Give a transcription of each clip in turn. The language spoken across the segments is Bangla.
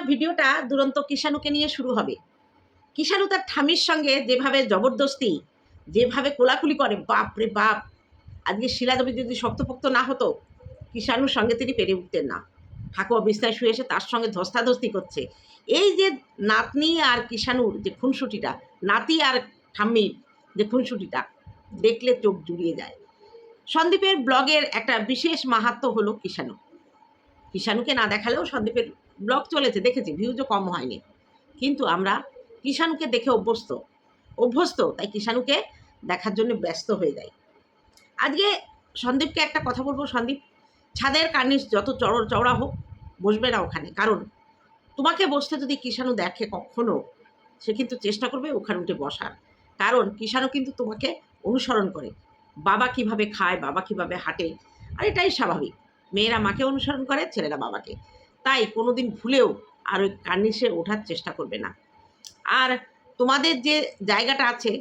আমার ভিডিওটা দুরন্ত কিষাণুকে নিয়ে শুরু হবে। কিষাণু তার ঠামির সঙ্গে যেভাবে জবরদস্তি, যেভাবে কোলাকুলি করে, বাপ রে বাপ, আজকে শিলাদেবী যদি শক্তপোক্ত না হতো, কিষাণুর সঙ্গে তিনি পেরে উঠতেন না। ঠাকুর বিস্তায় শুয়ে এসে তার সঙ্গে ধস্তাধস্তি করছে। এই যে নাতনি আর কিষাণুর যে খুনসুটিটা, নাতি আর ঠাম্মির যে খুনসুটিটা, দেখলে চোখ জুড়িয়ে যায়। সন্দীপের ব্লগের একটা বিশেষ মাহাত্ম হলো কিষাণু। কিষাণুকে না দেখালেও সন্দীপের ব্লগ চলেছে, দেখেছি ভিউজও কম হয়নি। কিন্তু আমরা কিষাণুকে দেখে অভ্যস্ত। অভ্যস্ত, তাই কিষাণুকে দেখার জন্য ব্যস্ত হয়ে যাই। আজকে সন্দীপকে একটা কথা বলব, সন্দীপ। ছাদের কার্নিশ যত চড় চওড়া হোক, বসবে না ওখানে। কারণ তোমাকে বসতে যদি কিষাণু দেখে কখনো, সে কিন্তু চেষ্টা করবে ওখানে উঠে বসার। কারণ কিষাণু কিন্তু তোমাকে অনুসরণ করে। বাবা কীভাবে খায়, বাবা কীভাবে হাঁটে, আর এটাই স্বাভাবিক। মেয়েরা মাকে অনুসরণ করে, ছেলেরা বাবাকে। তাই কোনোদিন ভুলেও আর ওই কার্নিশে ওঠার চেষ্টা করবে না। আর তোমাদের যে জায়গাটা আছে,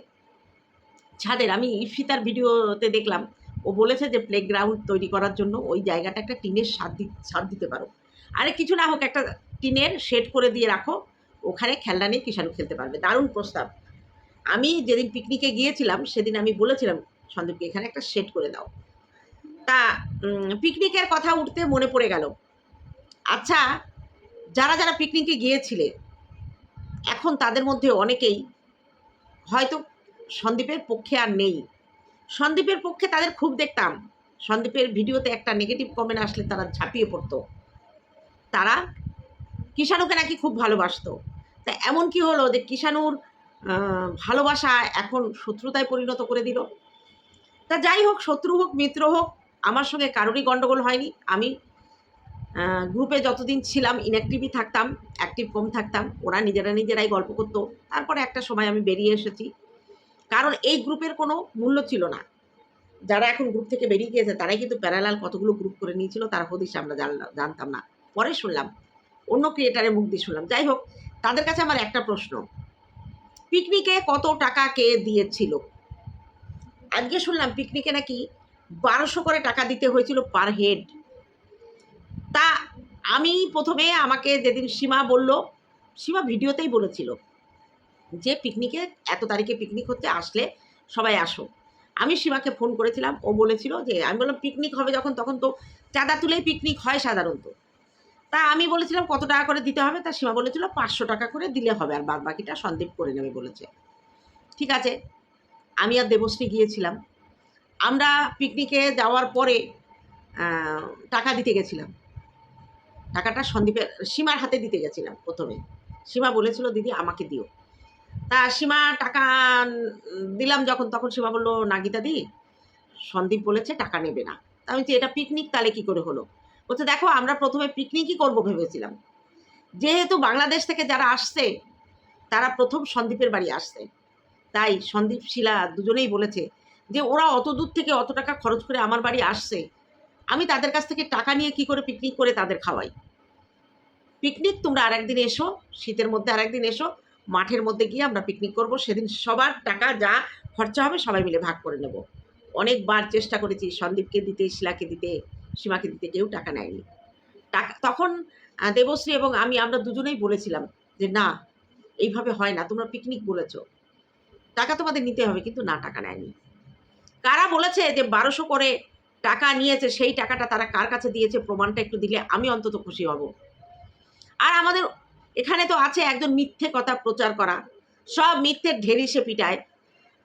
ছাদের, আমি ইফিতার ভিডিওতে দেখলাম, ও বলেছে যে প্লেগ্রাউন্ড তৈরি করার জন্য ওই জায়গাটা একটা টিনের সার দি, সার দিতে পারো। আরে কিছু না হোক, একটা টিনের শেড করে দিয়ে রাখো, ওখানে খেলনা নিয়ে কিষাণু খেলতে পারবে। দারুণ প্রস্তাব। আমি যেদিন পিকনিকে গিয়েছিলাম, সেদিন আমি বলেছিলাম, সন্দীপকে, এখানে একটা শেড করে দাও। তা পিকনিকের কথা উঠতে মনে পড়ে গেল। আচ্ছা যারা যারা পিকনিকে গিয়েছিলে, এখন তাদের মধ্যে অনেকেই হয়তো সন্দীপের পক্ষে আর নেই। সন্দীপের পক্ষে তাদের খুব দেখতাম। সন্দীপের ভিডিওতে একটা নেগেটিভ কমেন্ট আসলে তারা ঝাঁপিয়ে পড়তো। তারা কিষাণুকে নাকি খুব ভালোবাসতো। তা এমন কি হলো যে কিষাণুর ভালোবাসা এখন শত্রুতায় পরিণত করে দিল? তা যাই হোক, শত্রু হোক, মিত্র হোক, আমার সঙ্গে কারোরই গণ্ডগোল হয়নি। আমি গ্রুপে যতদিন ছিলাম ইনঅ্যাক্টিভই থাকতাম অ্যাক্টিভ কম থাকতাম, ওরা নিজেরা নিজেরাই গল্প করতো। তারপরে একটা সময় আমি বেরিয়ে এসেছি। কারণ এই গ্রুপের কোনো মূল্য ছিল না। যারা এখন গ্রুপ থেকে বেরিয়ে গিয়েছে, তারাই কিন্তু প্যারালাল কতগুলো গ্রুপ করে নিয়েছিল, তার হদিস আমরা জানলাম জানতাম না। পরে শুনলাম, অন্য ক্রিয়েটারের মুখ দিয়ে শুনলাম। যাই হোক, তাদের কাছে আমার একটা প্রশ্ন। পিকনিকে কত টাকা কে দিয়েছিল? আজকে শুনলাম, পিকনিকে নাকি বারোশো করে টাকা দিতে হয়েছিল পার হেড আমি প্রথমে আমাকে যেদিন সীমা বলল, সীমা ভিডিওতেই বলেছিল যে, পিকনিকে, এত তারিখে পিকনিক হচ্ছে, আসলে সবাই আসো। আমি সীমাকে ফোন করেছিলাম, ও বলেছিল যে, আমি বললাম, পিকনিক হবে যখন, তখন তো চাঁদা তুলেই পিকনিক হয় সাধারণত। তা আমি বলেছিলাম, কত টাকা করে দিতে হবে? তা সীমা বলেছিল, পাঁচশো টাকা করে দিলে হবে, আর বাদ বাকিটা সন্দীপ করে নেবে, বলেছে। ঠিক আছে, আমি আর দেবশ্রী গিয়েছিলাম। আমরা পিকনিকে যাওয়ার পরে টাকা দিতে গেছিলাম। টাকাটা সন্দীপের, সীমার হাতে দিতে গেছিলাম প্রথমে। সীমা বলেছিল, দিদি, আমাকে দিও। তা সীমা টাকা দিলাম যখন, তখন সীমা বলল নাগিতা দি, সন্দীপ বলেছে টাকা নেবে না। তা আমি এটা পিকনিক তাহলে কি করে হলো? বলছে, দেখো, আমরা প্রথমে পিকনিকই করব ভেবেছিলাম। যেহেতু বাংলাদেশ থেকে যারা আসছে, তারা প্রথম সন্দীপের বাড়ি আসছে। তাই সন্দীপ, শিলা দুজনেই বলেছে যে, ওরা অত দূর থেকে অত টাকা খরচ করে আমার বাড়ি আসছে। আমি তাদের কাছ থেকে টাকা নিয়ে কি করে পিকনিক করে তাদের খাওয়াই? পিকনিক তোমরা আরেকদিন এসো, শীতের মধ্যে আরেকদিন এসো, মাঠের মধ্যে গিয়ে আমরা পিকনিক করব, সেদিন সবার টাকা যা খরচা হবে সবাই মিলে ভাগ করে নেব। অনেকবার চেষ্টা করেছি সন্দীপকে দিতে, শিলাকে দিতে, সীমাকে দিতে, কেউ টাকা নেয়নি। টাকা, তখন দেবশ্রী এবং আমি, আমরা দুজনেই বলেছিলাম যে না, এইভাবে হয় না, তোমরা পিকনিক বলেছ। টাকা তোমাদের নিতে হবে, কিন্তু না, টাকা নেয়নি। কারা বলেছে যে বারোশো করে টাকা নিয়েছে, সেই টাকাটা তারা কার কাছে দিয়েছে, প্রমাণটা একটু দিলে আমি অন্তত খুশি হব। আর আমাদের এখানে তো আছে একজন মিথ্যে কথা প্রচার করা। সব মিথ্যের ঢেরি সে পিটায়।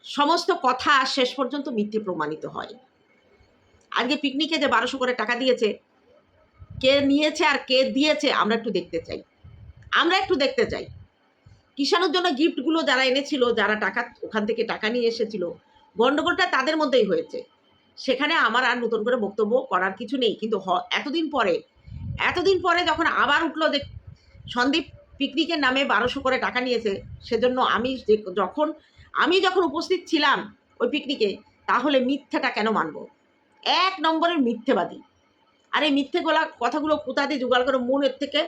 সমস্ত কথা শেষ পর্যন্ত মিথ্যে প্রমাণিত হয়। আজকে পিকনিকে যে বারোশো করে টাকা দিয়েছে, কে নিয়েছে আর কে দিয়েছে, আমরা একটু দেখতে চাই। আমরা একটু দেখতে চাই। কিষাণুর জন্য গিফটগুলো যারা এনেছিল, যারা টাকা, ওখান থেকে টাকা নিয়ে এসেছিল গণ্ডগোলটা তাদের মধ্যেই হয়েছে। সেখানে আমার আর নতুন করে বক্তব্য করার কিছু নেই। কিন্তু এতদিন পরে এতদিন পরে যখন আবার উঠল যে সন্দীপ পিকনিকের নামে বারোশো করে টাকা নিয়েছে, সেজন্য আমি যখন আমি যখন উপস্থিত ছিলাম ওই পিকনিকে, তাহলে মিথ্যাটা কেন মানব? এক নম্বরের মিথ্যেবাদী। আর এই মিথ্যে গোলা কথাগুলো কোথা দিয়ে জোগাড় করে মনের থেকে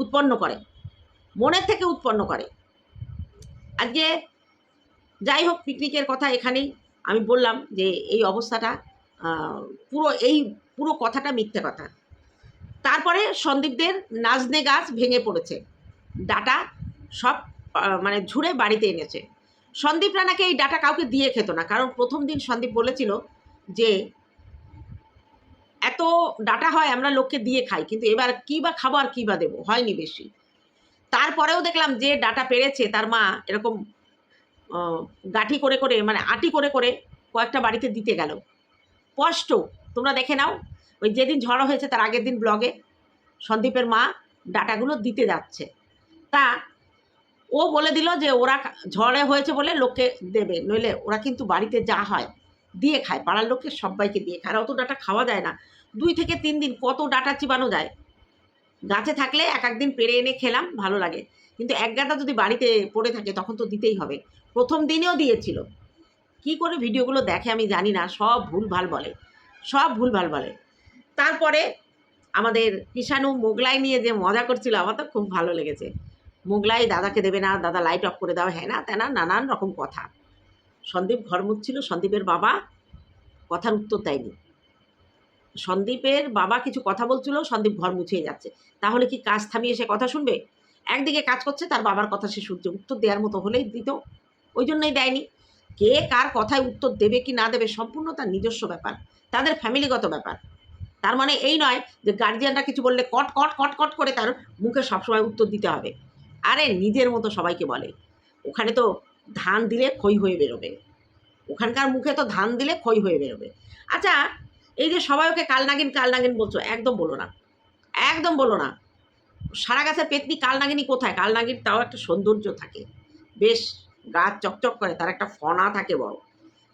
উৎপন্ন করে? মনের থেকে উৎপন্ন করে। আজকে যাই হোক, পিকনিকের কথা এখানেই। আমি বললাম যে এই অবস্থাটা পুরো এই পুরো কথাটা মিথ্যে কথা। তারপরে সন্দীপদের নাজনে গাছ ভেঙে পড়েছে। ডাটা সব মানে ঝুড়ে বাড়িতে এনেছে। সন্দীপ রানাকে এই ডাটা কাউকে দিয়ে খেত না, কারণ প্রথম দিন সন্দীপ বলেছিল যে, এত ডাটা হয় আমরা লোককে দিয়ে খাই, কিন্তু এবার কী বা খাব আর কী বা দেবো? হয়নি বেশি। তারপরেও দেখলাম যে ডাটা পেরেছে, তার মা এরকম গাঁঠি করে করে মানে আটি করে করে কয়েকটা বাড়িতে দিতে গেল। স্পষ্ট, তোমরা দেখে নাও, ওই যেদিন ঝড় হয়েছে তার আগের দিন ব্লগে সন্দীপের মা ডাটাগুলো দিতে যাচ্ছে। তা ও বলে দিল যে ওরা ঝড়ে হয়েছে বলে লোককে দেবে, নইলে ওরা কিন্তু বাড়িতে যা হয় দিয়ে খায়, পাড়ার লোককে সবাইকে দিয়ে খায়। আর অত ডাটা খাওয়া যায় না। দুই থেকে তিন দিন কত ডাটা চিবানো যায়? গাছে থাকলে এক একদিন পেরে এনে খেলাম, ভালো লাগে। কিন্তু এক গাদা যদি বাড়িতে পড়ে থাকে তখন তো দিতেই হবে। প্রথম দিনেও দিয়েছিল। কি করে ভিডিওগুলো দেখে আমি জানি না, সব ভুল ভালো বলে, সব ভুল ভালো বলে। তারপরে আমাদের কিষাণু মোগলাই নিয়ে যে মজা করছিল, আমার তো খুব ভালো লেগেছে। মোগলাই, দাদাকে দেবে না, দাদা লাইট অফ করে দাও হ্যাঁ না তেনা নানান রকম কথা। সন্দীপ ঘর মুচ্ছিল সন্দীপের বাবা কথার উত্তর দেয়নি। সন্দীপের বাবা কিছু কথা বলছিল, সন্দীপ ঘর মুছিয়ে যাচ্ছে। তাহলে কি কাজ থামিয়ে সে কথা শুনবে? একদিকে কাজ করছে, তার বাবার কথা সে শুনছে, উত্তর দেওয়ার মতো হলেই দিত। ওই জন্যই দেয়নি। কে কার কথায় উত্তর দেবে কি না দেবে সম্পূর্ণ তার নিজস্ব ব্যাপার, তাদের ফ্যামিলিগত ব্যাপার। তার মানে এই নয় যে গার্জিয়ানরা কিছু বললে কট কট কট কট করে তার মুখে সবসময় উত্তর দিতে হবে। আরে নিজের মতো সবাইকে বলে। ওখানে তো ধান দিলে খই হয়ে বেরোবে। ওখানকার মুখে তো ধান দিলে খই হয়ে বেরোবে। আচ্ছা এই যে সবাই ওকে কালনাগিন কালনাগিন বলছো, একদম বলো না। একদম বলো না। সারা গাছের পেতনি কালনাগিনী কোথায়? কালনাগিন তাও একটা সৌন্দর্য থাকে। বেশ গাছ চকচক করে, তার একটা ফনা থাকে বড়।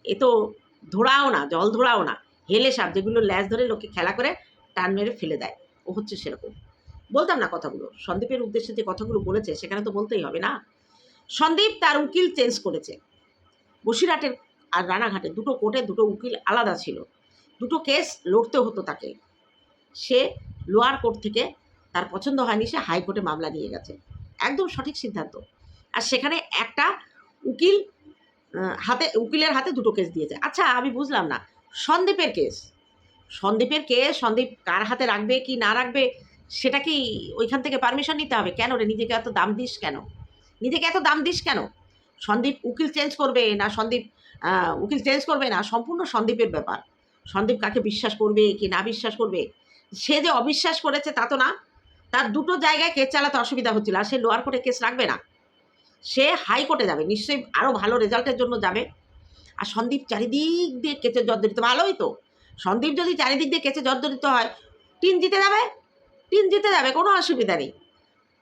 এ তো ধোড়াও না, জল ধোড়াও না, হেলে সাপ, যেগুলো ল্যাজ ধরে লোকে খেলা করে টান মেরে ফেলে দেয়। ও হচ্ছে সেরকম। বলতাম না কথাগুলো, সন্দীপের উদ্দেশ্যে যে কথাগুলো বলেছে, সেখানে তো বলতেই হবে না। সন্দীপ তার উকিল চেঞ্জ করেছে। বসিরহাটের আর রানাঘাটে দুটো কোর্টে দুটো উকিল আলাদা ছিল। দুটো কেস লড়তে হতো তাকে। সে লোয়ার কোর্ট থেকে তার পছন্দ হয়নি, সে হাইকোর্টে মামলা নিয়ে গেছে। একদম সঠিক সিদ্ধান্ত। আর সেখানে একটা উকিল হাতে, উকিলের হাতে দুটো কেস দিয়েছে। আচ্ছা আমি বুঝলাম না। সন্দীপের কেস। সন্দীপের কেস, সন্দীপ কার হাতে রাখবে, কি না রাখবে, সেটা কি ওইখান থেকে পারমিশন নিতে হবে? কেন রে, নিজেকে এত দাম দিস কেন? নিজেকে এত দাম দিস কেন? সন্দীপ উকিল চেঞ্জ করবে না, সন্দীপ উকিল চেঞ্জ করবে না? সম্পূর্ণ সন্দীপের ব্যাপার। সন্দীপ কাকে বিশ্বাস করবে, কি না বিশ্বাস করবে? সে যে অবিশ্বাস করেছে তা তো না। তার দুটো জায়গায় কেস চালাতে অসুবিধা হচ্ছিল, আর সে লোয়ার কোর্টে কেস রাখবে না। সে হাইকোর্টে যাবে। নিশ্চয়ই আরও ভালো রেজাল্টের জন্য যাবে। আর সন্দীপ চারিদিক দিয়ে কেচে জর্জরিত, ভালোই তো। সন্দীপ যদি চারিদিক দিয়ে কেচে জর্জরিত হয় টিন জিতে যাবে? টিন জিতে যাবে, কোনো অসুবিধা নেই।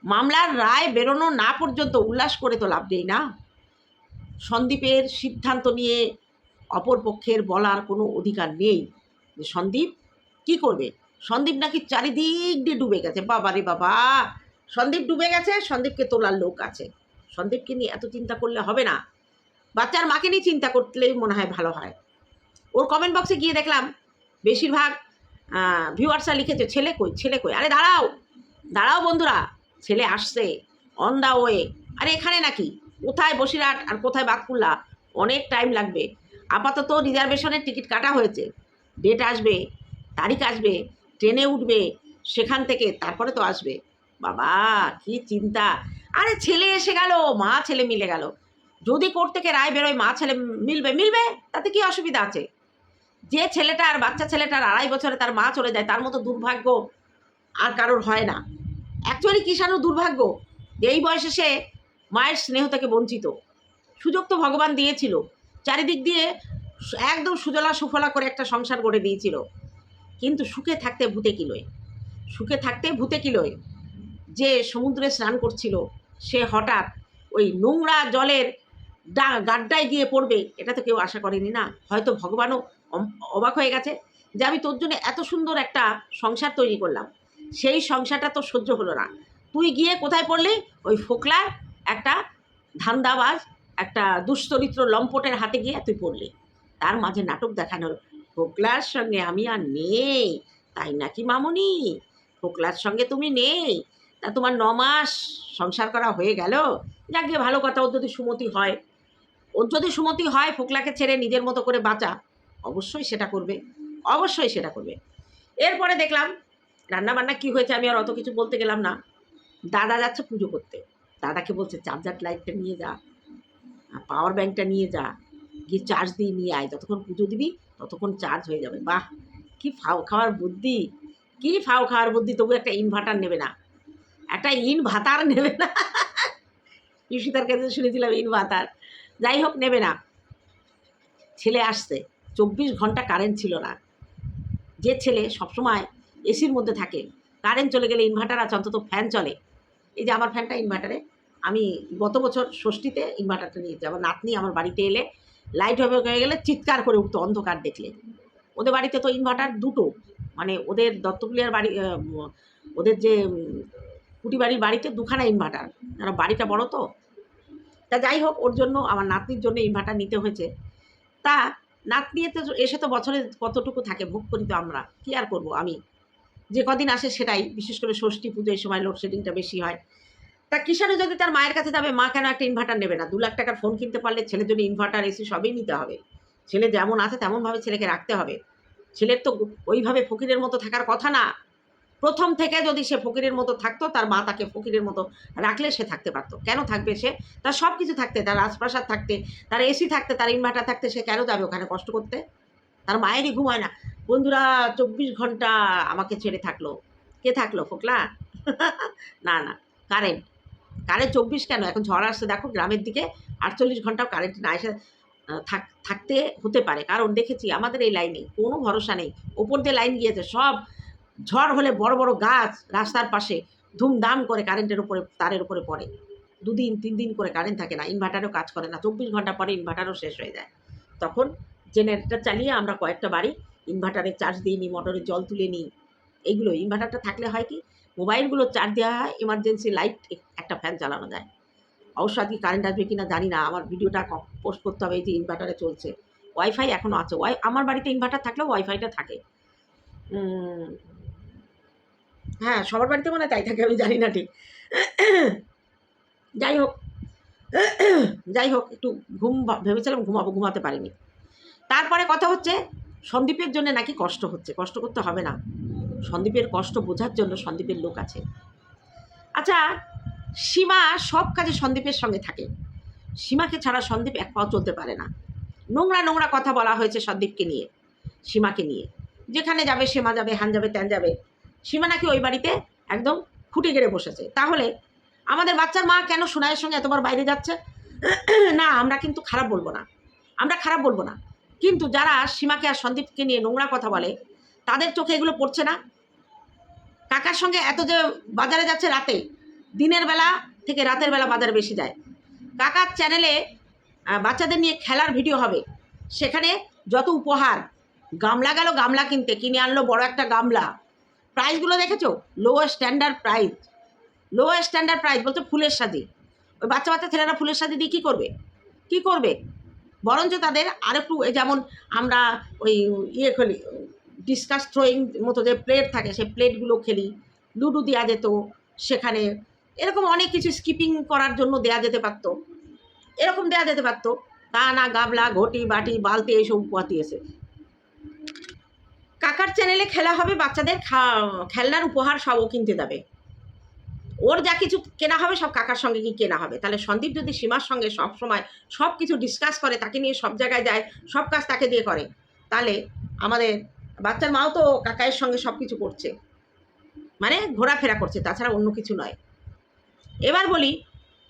মামলার রায় বেরোনো না পর্যন্ত উল্লাস করে তো লাভ নেই না। সন্দীপের সিদ্ধান্ত নিয়ে অপর পক্ষের বলার কোনো অধিকার নেই। যে সন্দীপ কি করবে? সন্দীপ নাকি চারিদিক দিয়ে ডুবে গেছে? বাবা রে বাবা! সন্দীপ ডুবে গেছে, সন্দীপকে তোলার লোক আছে। সন্দীপকে নিয়ে এত চিন্তা করলে হবে না। বাচ্চার মাকে নিয়ে চিন্তা করলেই মনে হয় ভালো হয়। ওর কমেন্ট বক্সে গিয়ে দেখলাম, বেশিরভাগ ভিউয়ার্সরা লিখেছে, ছেলে কই ছেলে কই? আরে দাঁড়াও দাঁড়াও বন্ধুরা, ছেলে আসছে অন দা ওয়ে আরে এখানে নাকি? কোথায় বসিরহাট আর কোথায় বাঁকুড়া অনেক টাইম লাগবে। আপাতত রিজার্ভেশনের টিকিট কাটা হয়েছে। ডেট আসবে, তারিখ আসবে, ট্রেনে উঠবে, সেখান থেকে, তারপরে তো আসবে। বাবা, কি চিন্তা? আরে ছেলে এসে গেল, মা ছেলে মিলে গেল। যদি কোর্ট থেকে রায় বেরোয়, মা ছেলে মিলবে মিলবে? তাতে কি অসুবিধা আছে? যে ছেলেটার বাচ্চা ছেলেটার আড়াই বছরে তার মা চলে যায়, তার মতো দুর্ভাগ্য আর কারোর হয় না। অ্যাকচুয়ালি কিষাণু দুর্ভাগ্য যে এই বয়সে সে মায়ের স্নেহ থেকে বঞ্চিত। সুযোগ তো ভগবান দিয়েছিল। চারিদিক দিয়ে একদম সুজলা সুফলা করে একটা সংসার গড়ে দিয়েছিল। কিন্তু সুখে থাকতে ভূতে কিলোয় সুখে থাকতে ভূতে কিলোয় যে সমুদ্রে স্নান করছিল, সে হঠাৎ ওই নোংরা জলের ডা, গাড্ডায় গিয়ে পড়বে, এটা তো কেউ আশা করেনি না। হয়তো ভগবানও অবাক হয়ে গেছে যে আমি তোর জন্য এত সুন্দর একটা সংসার তৈরি করলাম। সেই সংসারটা তো সহ্য হলো না। তুই গিয়ে কোথায় পড়লি? ওই ফোকলার একটা ধান্দাবাজ, একটা দুশ্চরিত্র লম্পটের হাতে গিয়ে তুই পড়লি। তার মাঝে নাটক দেখানোর ফোকলার সঙ্গে আমি আর নেই, তাই নাকি মামুনি? ফোকলার সঙ্গে তুমি নেই তা তোমার ন মাস সংসার করা হয়ে গেল? যাক গিয়ে ভালো কথা, ওর যদি সুমতি হয়। ওর যদি সুমতি হয়, ফোকলাকে ছেড়ে নিজের মতো করে বাঁচা, অবশ্যই সেটা করবে। অবশ্যই সেটা করবে। এরপরে দেখলাম রান্না বান্না কী হয়েছে আমি আর অত কিছু বলতে গেলাম না। দাদা যাচ্ছে পুজো করতে। দাদাকে বলছে চার্জার লাইটটা নিয়ে যা পাওয়ার ব্যাংকটা নিয়ে যা। গিয়ে চার্জ দিয়ে নিয়ে আয়। যতক্ষণ পুজো দিবি, ততক্ষণ চার্জ হয়ে যাবে। বাহ! কি ফাও খাওয়ার বুদ্ধি! কি ফাও খাওয়ার বুদ্ধি! তবু একটা ইনভার্টার নেবে না। একটা ইন ভাতার নেবে না। ঈশিতার কাছে শুনেছিলাম ইন ভাতার। যাই হোক, নেবে না। ছেলে আসছে। চব্বিশ ঘণ্টা কারেন্ট ছিল না। যে ছেলে সবসময় এসির মধ্যে থাকে। কারেন্ট চলে গেলে ইনভার্টার আছে, অন্তত ফ্যান চলে। এই যে আমার ফ্যানটা ইনভার্টারে আমি গত বছর ষষ্ঠীতে ইনভার্টারটা নিয়েছি। আমার নাতনি আমার বাড়িতে এলে লাইট হবে হয়ে গেলে চিৎকার করে উঠতো অন্ধকার দেখলে। ওদের বাড়িতে তো ইনভার্টার দুটো। মানে ওদের দত্তকুলিয়ার বাড়ি ওদের যে উম, কুটি বাড়ির বাড়িতে দুখানা ইনভার্টার কারণ বাড়িটা বড় তো। তা যাই হোক ওর জন্য আমার নাতনির জন্য ইনভার্টার নিতে হয়েছে। তা নাতনি তো এসে তো বছরে কতটুকু থাকে ভোগ করি তো আমরা? কী আর করব আমি? যে কদিন আসে সেটাই। বিশেষ করে ষষ্ঠী পুজোর সময় লোডশেডিংটা বেশি হয়। তা কিষাণু যদি তার মায়ের কাছে যাবে মা কেন একটা ইনভার্টার নেবে না? দু লাখ টাকার ফোন কিনতে পারলে ছেলের জন্য ইনভার্টার এসি সবই নিতে হবে। ছেলে যেমন আছে তেমনভাবে ছেলেকে রাখতে হবে। ছেলের তো ওইভাবে ফকিরের মতো থাকার কথা না। প্রথম থেকে যদি সে ফকিরের মতো থাকতো, তার মা তাকে ফকিরের মতো রাখলে সে থাকতে পারতো। কেন থাকবে সে? তার সব কিছু থাকতে, তার রাজপ্রাসাদ থাকতে, তার এসি থাকতে, তার ইনভার্টার থাকতে, সে কেন যাবে ওখানে কষ্ট করতে? তার মায়েরই ঘুম হয় না। বন্ধুরা, চব্বিশ ঘণ্টা আমাকে ছেড়ে থাকল। কে থাকল, ফোকলা? না না। কারেন্ট। কারেন্ট চব্বিশ কেন? এখন ঝড় আসছে, দেখো গ্রামের দিকে আটচল্লিশ ঘন্টাও কারেন্ট না এসে থাক, থাকতে হতে পারে। কারণ দেখেছি, আমাদের এই লাইনে কোনো ভরসা নেই। ওপর দিয়ে লাইন গিয়েছে, সব ঝড় হলে বড় বড় গাছ রাস্তার পাশে ধুমধাম করে কারেন্টের উপরে, তারের উপরে পড়ে। দুদিন, তিন দিন করে কারেন্ট থাকে না ইনভার্টারও কাজ করে না, চব্বিশ ঘণ্টা পরে ইনভার্টারও শেষ হয়ে যায়। তখন জেনারেটর চালিয়ে আমরা কয়েকটা বাড়ি ইনভার্টারে চার্জ দিয়ে নিই মোটরে জল তুলে নিই। এইগুলো ইনভার্টারটা থাকলে হয় কি মোবাইলগুলো চার্জ দেওয়া হয় এমার্জেন্সি লাইট একটা ফ্যান চালানো যায়। অবশ্য আজকে কারেন্ট আসবে কি না জানি না, আমার ভিডিওটা পোস্ট করতে হবে এই যে ইনভার্টারে চলছে। ওয়াইফাই এখনও আছে ওয়াই আমার বাড়িতে ইনভার্টার থাকলেও ওয়াইফাইটা থাকে। হ্যাঁ সবার বাড়িতে মনে তাই থাকে, আমি জানি না ঠিক। যাই হোক যাই হোক, একটু ঘুম ভেবেছিলাম ঘুমাবো, ঘুমাতে পারিনি। তারপরে কথা হচ্ছে, সন্দীপের জন্য নাকি কষ্ট হচ্ছে। কষ্ট করতে হবে না। সন্দীপের কষ্ট বোঝার জন্য সন্দীপের লোক আছে। আচ্ছা সীমা সব কাজে সন্দীপের সঙ্গে থাকে। সীমাকে ছাড়া সন্দীপ এক পাও চলতে পারে না। নোংরা নোংরা কথা বলা হয়েছে সন্দীপকে নিয়ে, সীমাকে নিয়ে। যেখানে যাবে, সীমা যাবে হ্যান যাবে, ত্যান যাবে। সীমা নাকি ওই বাড়িতে একদম খুঁটে গেড়ে বসেছে। তাহলে আমাদের বাচ্চার মা কেন সোনাইয়ের সঙ্গে এতবার বাইরে যাচ্ছে? না, আমরা কিন্তু খারাপ বলব না। আমরা খারাপ বলব না। কিন্তু যারা সীমাকে আর সন্দীপকে নিয়ে নোংরা কথা বলে, তাদের চোখে এগুলো পড়ছে না? কাকার সঙ্গে এত যে বাজারে যাচ্ছে রাতে, দিনের বেলা থেকে রাতের বেলা বাজারে বেশি যায়। কাকার চ্যানেলে বাচ্চাদের নিয়ে খেলার ভিডিও হবে। সেখানে যত উপহার, গামলা গেল গামলা কিনতে, কিনে আনলো বড় একটা গামলা। প্রাইসগুলো দেখেছ? Lower standard price low standard price বলতে ফুলের সাজি। ওই বাচ্চা বাচ্চা ছেলেরা ফুলের সাজি দিয়ে কী করবে? কী করবে? বরঞ্চ তাদের আরেকটু যেমন আমরা ওই ইয়ে খেলি ডিসকাস থ্রোয়িং মতো যে প্লেট থাকে, সেই প্লেটগুলো খেলি। লুডো দেওয়া যেত সেখানে। এরকম অনেক কিছু স্কিপিং করার জন্য দেয়া যেতে পারতো। এরকম দেয়া যেতে পারতো। তা না গাবলা, ঘটি, বাটি, বালতি এইসব দিয়েছে কাকার চ্যানেলে খেলা হবে, বাচ্চাদের খেলনার উপহার সবও কিনতে যাবে ওর যা কিছু কেনা হবে, সব কাকার সঙ্গে কি কেনা হবে। তাহলে সন্দীপ যদি সীমার সঙ্গে সব সময় সব কিছু ডিসকাস করে, তাকে নিয়ে সব জায়গায় যায়, সব কাজ তাকে দিয়ে করে, তাহলে আমাদের বাচ্চার মাও তো কাকায়ের সঙ্গে সব কিছু করছে। মানে ঘোরাফেরা করছে, তাছাড়া অন্য কিছু নয়। এবার বলি,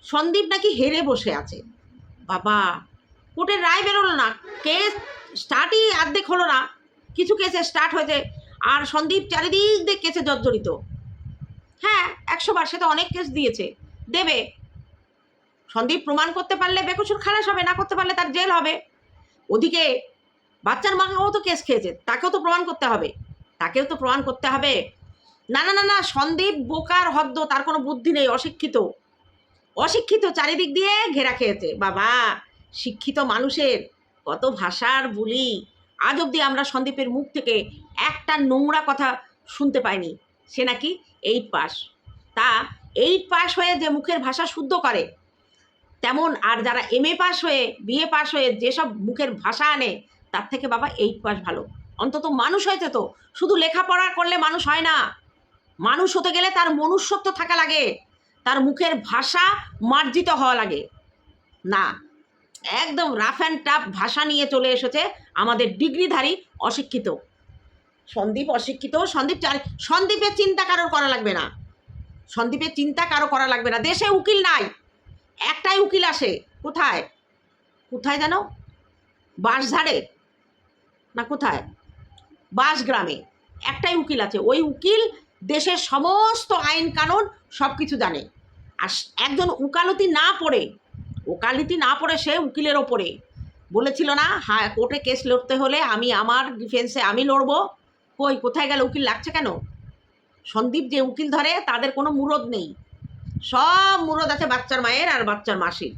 সন্দীপ নাকি হেরে বসে আছে। বাবা, কোর্টের রায় বেরোলো না। কেস স্টার্টই অর্ধেক হলো না। কিছু কেসে স্টার্ট হয়েছে। আর সন্দীপ চারিদিক দিয়ে কেসে জর্জরিত। হ্যাঁ একশো বার সে তো অনেক কেস দিয়েছে। দেবে। সন্দীপ প্রমাণ করতে পারলে বেকসুর খালাস হবে, না করতে পারলে তার জেল হবে। ওদিকে বাচ্চার মাকেও তো কেস খেয়েছে, তাকেও তো প্রমাণ করতে হবে। তাকেও তো প্রমাণ করতে হবে। না না না না, সন্দীপ বোকার হদ্দ, তার কোনো বুদ্ধি নেই, অশিক্ষিত। অশিক্ষিত চারিদিক দিয়ে ঘেরা খেয়েছে। বাবা, শিক্ষিত মানুষের, কত ভাষার বুলি। আজ অবধি আমরা সন্দীপের মুখ থেকে একটা নোংরা কথা শুনতে পাইনি। সে নাকি এইট পাস তা এইট পাস হয়ে যে মুখের ভাষা শুদ্ধ করে, তেমন আর যারা এম এ পাস হয়ে বিএ পাস হয়ে যেসব মুখের ভাষা আনে, তার থেকে বাবা এইট পাস ভালো। অন্তত মানুষ হয়েছে তো, শুধু লেখাপড়া করলে মানুষ হয় না। মানুষ হতে গেলে তার মনুষ্যত্ব থাকা লাগে, তার মুখের ভাষা মার্জিত হওয়া লাগে। না একদম রাফ অ্যান্ড টাফ ভাষা নিয়ে চলে এসেছে আমাদের ডিগ্রিধারী অশিক্ষিত। সন্দীপ অশিক্ষিত। সন্দীপ চার, সন্দীপের চিন্তা কারোর করা লাগবে না। সন্দীপের চিন্তা কারও করা লাগবে না। দেশে উকিল নাই। একটাই উকিল আসে। কোথায়? কোথায় জানো বাঁশঝাড়ে। না কোথায়? বাঁশগ্রামে। একটাই উকিল আছে। ওই উকিল দেশের সমস্ত আইন কানুন সব কিছু জানে। আর একজন উকালতি না পড়ে ওকালতি না পড়ে সে উকিলের ওপরে। বলেছিল না হ্যাঁ কোর্টে কেস লড়তে হলে আমি আমার ডিফেন্সে আমি লড়বো। কই, কোথায় গেল, উকিল লাগছে কেন? সন্দীপ যে উকিল ধরে, তাদের কোনো মুরদ নেই। সব মুরদ আছে বাচ্চার মায়ের আর বাচ্চার মাসির।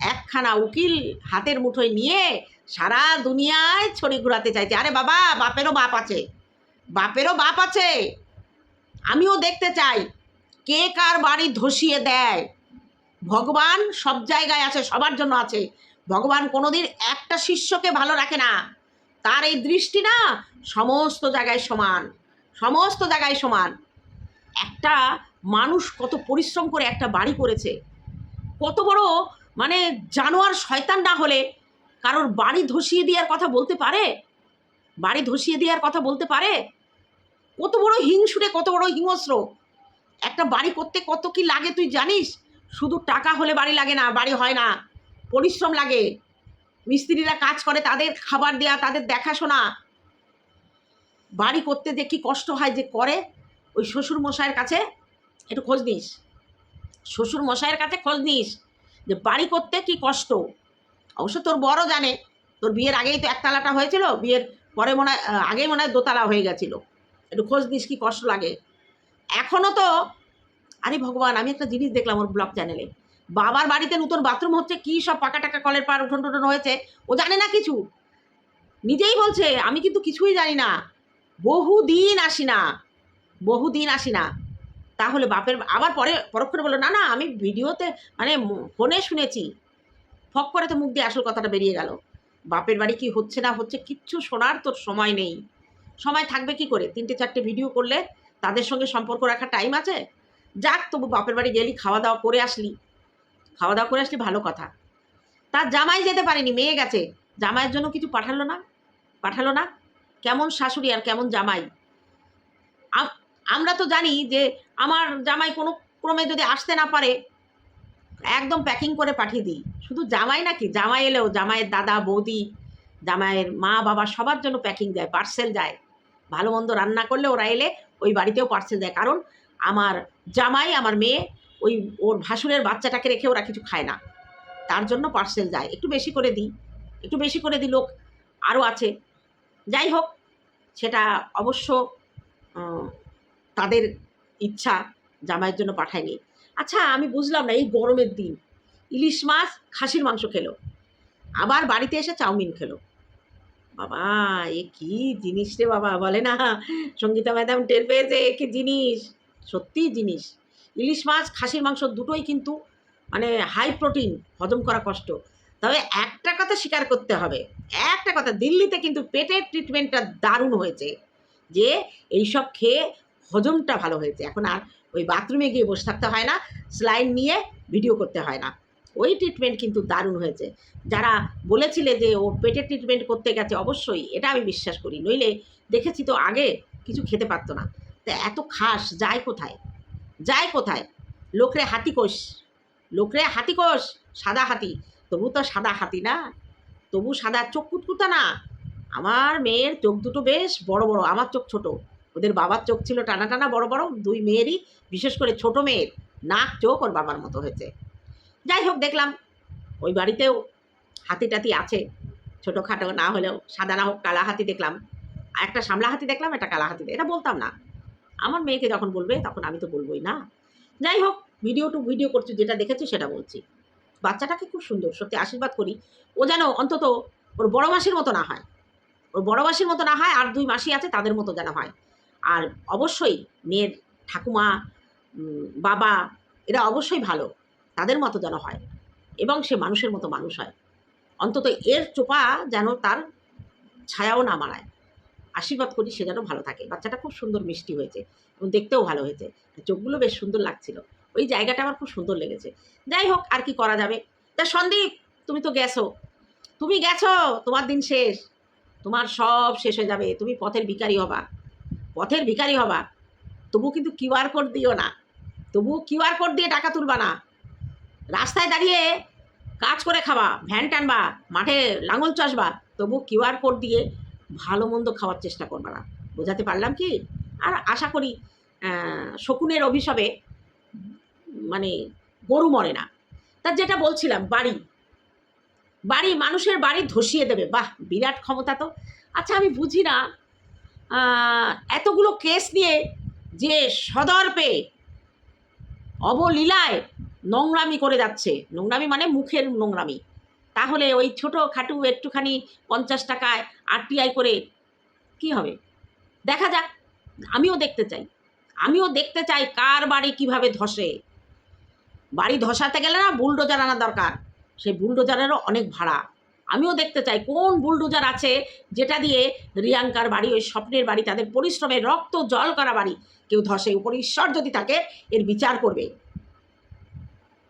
একখানা উকিল হাতের মুঠোয় নিয়ে সারা দুনিয়ায় ছড়ি ঘুরাতে চাইছে। আরে বাবা, বাপেরও বাপ আছে। বাপেরও বাপ আছে। আমিও দেখতে চাই। কে কার বাড়ি ধসিয়ে দেয়? ভগবান সব জায়গায় আছে, সবার জন্য আছে। ভগবান কোনোদিন একটা শিষ্যকে ভালো রাখে না। তার এই দৃষ্টি না সমস্ত জায়গায় সমান, সমস্ত জায়গায় সমান। একটা মানুষ কত পরিশ্রম করে একটা বাড়ি করেছে। কত বড় মানে জানোয়ার শয়তান না হলে কারোর বাড়ি ধসিয়ে দেওয়ার কথা বলতে পারে? বাড়ি ধসিয়ে দেওয়ার কথা বলতে পারে? কত বড় হিংসুরে কত বড় হিংস্র। একটা বাড়ি করতে কত কি লাগে তুই জানিস? শুধু টাকা হলে বাড়ি লাগে না, বাড়ি হয় না। পরিশ্রম লাগে। মিস্ত্রিরা কাজ করে, তাদের খাবার দেওয়া তাদের দেখাশোনা। বাড়ি করতে যে কি কষ্ট হয় যে করে, ওই শ্বশুর মশাইয়ের কাছে একটু খোঁজ নিস। শ্বশুর মশাইয়ের কাছে খোঁজ নিস যে বাড়ি করতে কি কষ্ট। অবশ্য তোর বড় জানে, তোর বিয়ের আগেই তো একতলাটা হয়েছিল, বিয়ের পরে মনে হয় আগেই মনে হয় দোতলা হয়ে গেছিল। একটু খোঁজ নিস কি কষ্ট লাগে। এখনও তো আরে ভগবান, আমি একটা জিনিস দেখলাম ওর ব্লগ চ্যানেলে। বাবার বাড়িতে নতুন বাথরুম হচ্ছে, কি সব পাকা টাকা কলের পার উঠোন টুঠোন হয়েছে, ও জানে না কিছু। নিজেই বলছে, আমি কিন্তু কিছুই জানি না। বহুদিন আসি না, বহুদিন আসি না। তাহলে বাপের, আবার পরে, পরক্ষণে বলল, না না, আমি ভিডিওতে মানে ফোনে শুনেছি। ফক করে তো মুখ দিয়ে আসল কথাটা বেরিয়ে গেল। বাপের বাড়ি কি হচ্ছে না হচ্ছে কিচ্ছু শোনার তোর সময় নেই। সময় থাকবে কি করে? তিনটে চারটে ভিডিও করলে তাদের সঙ্গে সম্পর্ক রাখার টাইম আছে? যাক, তবু বাপের বাড়ি গেলি, খাওয়া দাওয়া করে আসলি। খাওয়া দাওয়া করে আসলি, ভালো কথা। তার জামাই যেতে পারেনি, মেয়ে গেছে। জামাইয়ের জন্য কিছু পাঠালো না? পাঠালো না? কেমন শাশুড়ি আর কেমন জামাই? আমরা তো জানি যে আমার জামাই কোনো ক্রমে যদি আসতে না পারে, একদম প্যাকিং করে পাঠিয়ে দিই। শুধু জামাই নাকি? জামাই এলেও জামাইয়ের দাদা, বৌদি, জামাইয়ের মা, বাবা সবার জন্য প্যাকিং যায় পার্সেল যায়। ভালো মন্দ রান্না করলে ওরা এলে ওই বাড়িতেও পার্সেল যায়। কারণ আমার জামাই, আমার মেয়ে, ওই ওর ভাসুরের বাচ্চাটাকে রেখে ওরা কিছু খায় না। তার জন্য পার্সেল যায়। একটু বেশি করে দিই। একটু বেশি করে দিই লোক আরও আছে। যাই হোক, সেটা অবশ্য তাদের ইচ্ছা, জামাইয়ের জন্য পাঠায়নি। আচ্ছা আমি বুঝলাম না, এই গরমের দিন। ইলিশ মাছ, খাসির মাংস খেলো। আবার বাড়িতে এসে চাউমিন খেলো। বাবা, এ কি জিনিস রে বাবা, বলে না। সঙ্গীতা ম্যাডাম টের পেয়েছে, এ কি জিনিস? সত্যি জিনিস। ইলিশ মাছ, খাসির মাংস দুটোই কিন্তু মানে হাই প্রোটিন হজম করা কষ্ট। তবে একটা কথা স্বীকার করতে হবে, একটা কথা, দিল্লিতে কিন্তু পেটের ট্রিটমেন্টটা দারুণ হয়েছে যে এইসব খেয়ে হজমটা ভালো হয়েছে। এখন আর ওই বাথরুমে গিয়ে বসে থাকতে হয় না স্লাইন নিয়ে ভিডিও করতে হয় না। ওই ট্রিটমেন্ট কিন্তু দারুণ হয়েছে। যারা বলেছিলে যে ও পেটের ট্রিটমেন্ট করতে গেছে, অবশ্যই, এটা আমি বিশ্বাস করি। নইলে দেখেছি তো আগে, কিছু খেতে পারতো না। তা এত খাস, যায় কোথায়? যায় কোথায়? লোকরে হাতি কোষ। লোকরে হাতি কোষ, সাদা হাতি। তবু তো সাদা হাতি না। তবু সাদা চোখ কুটকুটা না। আমার মেয়ের চোখ দুটো বেশ বড় বড়, আমার চোখ ছোট। ওদের বাবার চোখ ছিল টানা টানা বড় বড়, দুই মেয়েরই, বিশেষ করে ছোট মেয়ের নাক চোখ ওর বাবার মতো হয়েছে। যাই হোক, দেখলাম ওই বাড়িতেও হাতি টাতি আছে। ছোটোখাটো না হলেও সাদা না হোক, কালা হাতি দেখলাম। একটা সামলা হাতি দেখলাম, একটা কালা হাতি এটা বলতাম না। আমার মেয়েকে যখন বলবে, তখন আমি তো বলবোই না। যাই হোক ভিডিও টু ভিডিও করছি, যেটা দেখেছি সেটা বলছি। বাচ্চাটাকে খুব সুন্দর, সত্যি আশীর্বাদ করি। ও যেন অন্তত ওর বড় মাসির মতো না হয়। ওর বড় মাসির মতো না হয়, আর দুই মাসি আছে, তাদের মতো যেন হয়। আর অবশ্যই মেয়ের ঠাকুমা বাবা, এরা অবশ্যই ভালো। তাদের মতো যেন হয় এবং সে মানুষের মতো মানুষ হয়। অন্তত এর চোপা যেন তার ছায়াও না মারায়। আশীর্বাদ করি সে যেন ভালো থাকে। বাচ্চাটা খুব সুন্দর মিষ্টি হয়েছে এবং দেখতেও ভালো হয়েছে। চোখগুলো বেশ সুন্দর লাগছিল। ওই জায়গাটা আমার খুব সুন্দর লেগেছে। যাই হোক, আর কি করা যাবে? তা সন্দীপ, তুমি তো গেছো। তুমি গেছো, তোমার দিন শেষ। তোমার সব শেষ হয়ে যাবে। তুমি পথের ভিখারি হবা। পথের ভিখারি হবা। তবু কিন্তু কিউআর কোড দিও না। তবু কিউআর কোড দিয়ে টাকা তুলবা না। রাস্তায় দাঁড়িয়ে কাজ করে খাবা, ভ্যান টানবা, মাঠে লাঙল চাষবা, তবু কিউআর কোড দিয়ে ভালো মন্দ খাওয়ার চেষ্টা করবা না। বোঝাতে পারলাম কি? আর আশা করি শকুনের অভিশাপে মানে গরু মরে না। তার যেটা বলছিলাম, বাড়ি। বাড়ি, মানুষের বাড়ি ধসিয়ে দেবে। বাহ, বিরাট ক্ষমতা তো। আচ্ছা আমি বুঝি না এতগুলো কেস নিয়ে যে সদর্পে অবলীলায় নোংরামি করে যাচ্ছে। নোংরামি মানে মুখের নোংরামি। তাহলে ওই ছোটো খাটু একটুখানি পঞ্চাশ টাকায় আরটিআই করে কি হবে? দেখা যাক, আমিও দেখতে চাই। আমিও দেখতে চাই কার বাড়ি কীভাবে ধসে। বাড়ি ধসাতে গেলে না বুলডোজার আনা দরকার। সেই বুলডোজারেরও অনেক ভাড়া। আমিও দেখতে চাই কোন বুলডোজার আছে যেটা দিয়ে রিয়াঙ্কার বাড়ি, ওই স্বপ্নের বাড়ি, তাদের পরিশ্রমে রক্ত জল করা বাড়ি কেউ ধসে। উপর ঈশ্বর যদি থাকে এর বিচার করবে।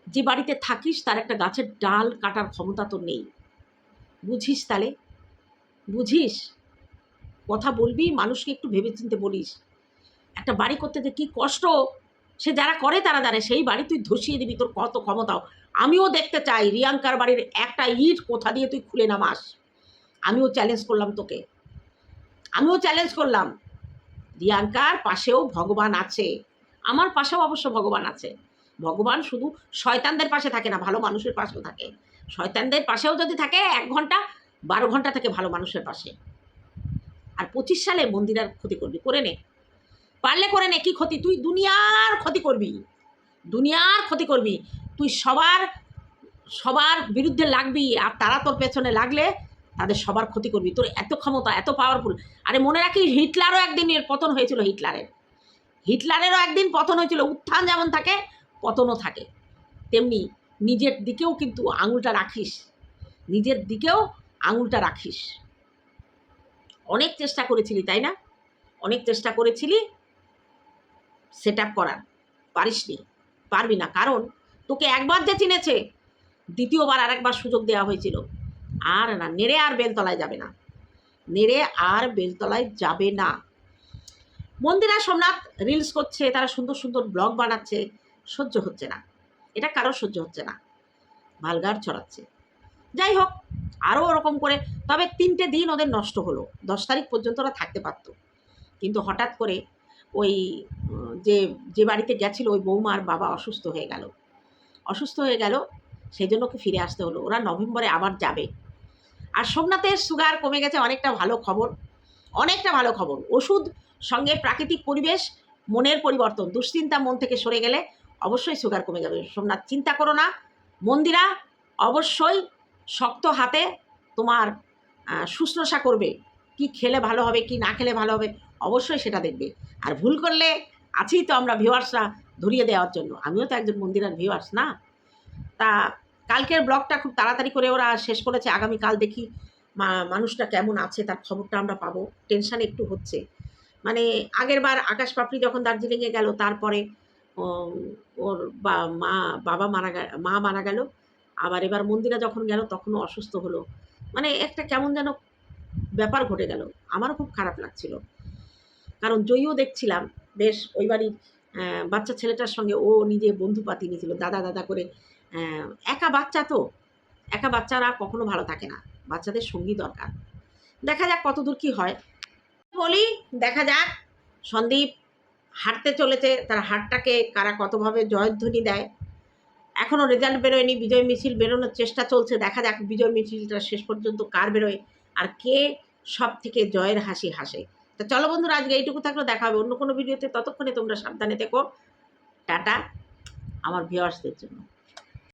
যে বাড়িতে থাকিস, তার একটা গাছের ডাল কাটার ক্ষমতা তো নেই। বুঝিস তাহলে বুঝিস? কথা বলবি, মানুষকে একটু ভেবেচিন্তে বলিস। একটা বাড়ি করতে যে কী কষ্ট? সে যারা করে তারা জানে, সেই বাড়ি তুই ধসিয়ে দিবি, তোর কত ক্ষমতাও। আমিও দেখতে চাই, রিয়াঙ্কার বাড়ির একটা ইট কোথা দিয়ে তুই খুলে নামাস? আমিও চ্যালেঞ্জ করলাম তোকে। আমিও চ্যালেঞ্জ করলাম। রিয়াঙ্কার পাশেও ভগবান আছে। আমার পাশেও অবশ্য ভগবান আছে। ভগবান শুধু শয়তানদের পাশে থাকে না, ভালো মানুষের পাশেও থাকে। শয়তানদের পাশেও যদি থাকে, এক ঘণ্টা, বারো ঘণ্টা থাকে ভালো মানুষের পাশে। আর পঁচিশ সালে মন্দিরার ক্ষতি করবি, করে নে। পারলে করে নে, কি ক্ষতি? তুই দুনিয়ার ক্ষতি করবি। দুনিয়ার ক্ষতি করবি। তুই সবার সবার বিরুদ্ধে লাগবি, আর তারা তোর পেছনে লাগলে তাদের সবার ক্ষতি করবি। তোর এত ক্ষমতা, এত পাওয়ারফুল আরে মনে রাখি হিটলারও একদিন এর পতন হয়েছিল হিটলারের। হিটলারেরও একদিন পতন হয়েছিল, উত্থান যেমন থাকে পতনও থাকে। তেমনি নিজের দিকেও কিন্তু আঙুলটা রাখিস। নিজের দিকেও আঙুলটা রাখিস। অনেক চেষ্টা করেছিলি, তাই না? অনেক চেষ্টা করেছিলি সেট আপ করার। পারিসনি, পারবি না। কারণ তোকে একবার যে চিনেছে, দ্বিতীয়বার আর একবার সুযোগ দেওয়া হয়েছিল। আর না, নেড়ে আর বেলতলায় যাবে না। নেড়ে আর বেলতলায় যাবে না। মন্দিরা সোমনাথ রিলস করছে, তারা সুন্দর সুন্দর ব্লগ বানাচ্ছে। সহ্য হচ্ছে না। এটা কারও সহ্য হচ্ছে না। ভালগার ছড়াচ্ছে। যাই হোক আরও ওরকম করে, তবে তিনটে দিন ওদের নষ্ট হলো। দশ তারিখ পর্যন্ত ওরা থাকতে পারতো। কিন্তু হঠাৎ করে ওই যে যে বাড়িতে গেছিল ওই বৌমার বাবা অসুস্থ হয়ে গেল। অসুস্থ হয়ে গেল, সেই জন্য ওকে ফিরে আসতে হলো। ওরা নভেম্বরে আবার যাবে। আর সোমনাথের সুগার কমে গেছে অনেকটা ভালো খবর। অনেকটা ভালো খবর। ওষুধ সঙ্গে প্রাকৃতিক পরিবেশ, মনের পরিবর্তন, দুশ্চিন্তা মন থেকে সরে গেলে অবশ্যই সুগার কমে যাবে। সোমনাথ, চিন্তা করো না। মন্দিরা অবশ্যই শক্ত হাতে তোমার শুশ্রূষা করবে। কি খেলে ভালো হবে, কি না খেলে ভালো হবে, অবশ্যই সেটা দেখবে। আর ভুল করলে আছি তো আমরা ভিউয়ার্সরা ধরিয়ে দেওয়ার জন্য। আমিও তো একজন মন্দিরার ভিউয়ার্স না? তা কালকের ব্লগটা খুব তাড়াতাড়ি করে ওরা শেষ করেছে। আগামীকাল দেখি মানুষটা কেমন আছে, তার খবরটা আমরা পাবো। টেনশান একটু হচ্ছে। মানে আগের বার আকাশ পাপড়ি যখন দার্জিলিংয়ে গেল, তারপরে ওর বা, মা, বাবা মারা গেল মা মারা গেল। আবার এবার মন্দিরা যখন গেল, তখনও অসুস্থ হলো। মানে একটা কেমন যেন ব্যাপার ঘটে গেল। আমারও খুব খারাপ লাগছিল। কারণ জয়ীও দেখছিলাম। বেশ, ওই বাড়ির বাচ্চা ছেলেটার সঙ্গে ও নিজে বন্ধু পাতি নিয়েছিল। দাদা দাদা করে। একা বাচ্চা তো। একা বাচ্চারা কখনো ভালো থাকে না। বাচ্চাদের সঙ্গী দরকার। দেখা যাক কতদূর কি হয়। বলি, দেখা যাক। সন্দীপ হাঁটতে চলেছে, তার হারটাকে কারা কতভাবে জয়ধ্বনি দেয়? এখনও রেজাল্ট বেরোয়নি, বিজয় মিছিল বেরোনোর চেষ্টা চলছে, দেখা যাক বিজয় মিছিলটা শেষ পর্যন্ত কার বেরোয় আর কে সব থেকে জয়ের হাসি হাসে। তা চলো বন্ধুরা, আজকে এইটুকু থাকলে, দেখা হবে অন্য কোনো ভিডিওতে, ততক্ষণে তোমরা সাবধানে থেকো। টাটা, আমার ভিওয়ার্সদের জন্য।